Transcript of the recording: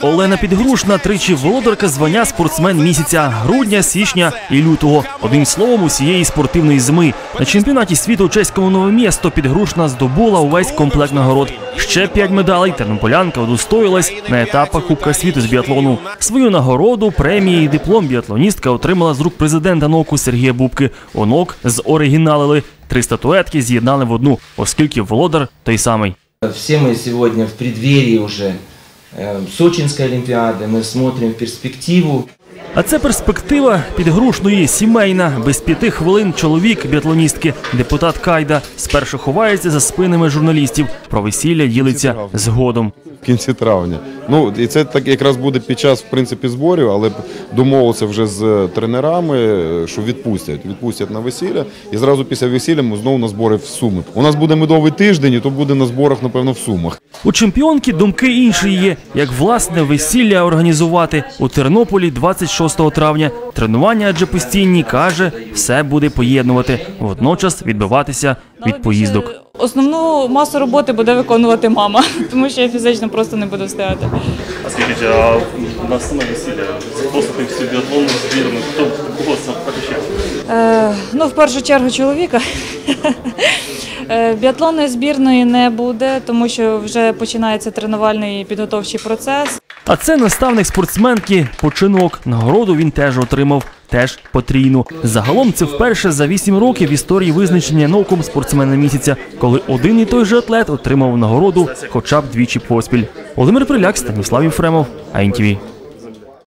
Олена Підгрушна тричі володарка звання спортсмен місяця грудня, січня і лютого. Одним словом, усієї спортивної зими. На чемпіонаті світу у чеському нове місто Підгрушна здобула увесь комплект нагород. Ще п'ять медалей. Тернополянка удостоїлась на етапах Кубка світу з біатлону. Свою нагороду, премії і диплом біатлоністка отримала з рук президента НОКу Сергія Бубки. ОНОК зоригіналили. Три статуетки з'єднали в одну, оскільки володар той самий. Все мы сегодня в преддверии уже э, Сочинской Олимпиады, мы смотрим в перспективу. А це перспектива підгрушної сімейна. Без п'яти хвилин чоловік біатлоністки, депутат Кайда, спершу ховається за спинами журналістів. Про весілля ділиться згодом. Кінці травня. Ну і це так якраз буде під час в принципі зборів, але домовилися вже з тренерами, що відпустять. Відпустять на весілля, і зразу після весілля ми знову на збори в Суми. У нас буде медовий тиждень, і то буде на зборах, напевно, в Сумах. У чемпіонки думки інші є, як власне весілля організувати у Тернополі 26 травня. Тренування адже постійні каже, все буде поєднувати, водночас відбиватися від поїздок. Основну масу роботи буде виконувати мама, тому що я фізично просто не буду встигати. А скажіть, а на саме весілля запросити всю біатлонну збірну, хто кого захищав? Е, ну, в першу чергу чоловіка. Е, Біатлонної збірної не буде, тому що вже починається тренувальний підготовчий процес. А це наставник спортсменки починок. Нагороду він теж отримав. Теж потрійну. Загалом це вперше за вісім років в історії визначення науком спортсмена місяця, коли один і той же атлет отримав нагороду хоча б двічі поспіль. Володимир Приляк, Станіслав Єфремов, АНТВ.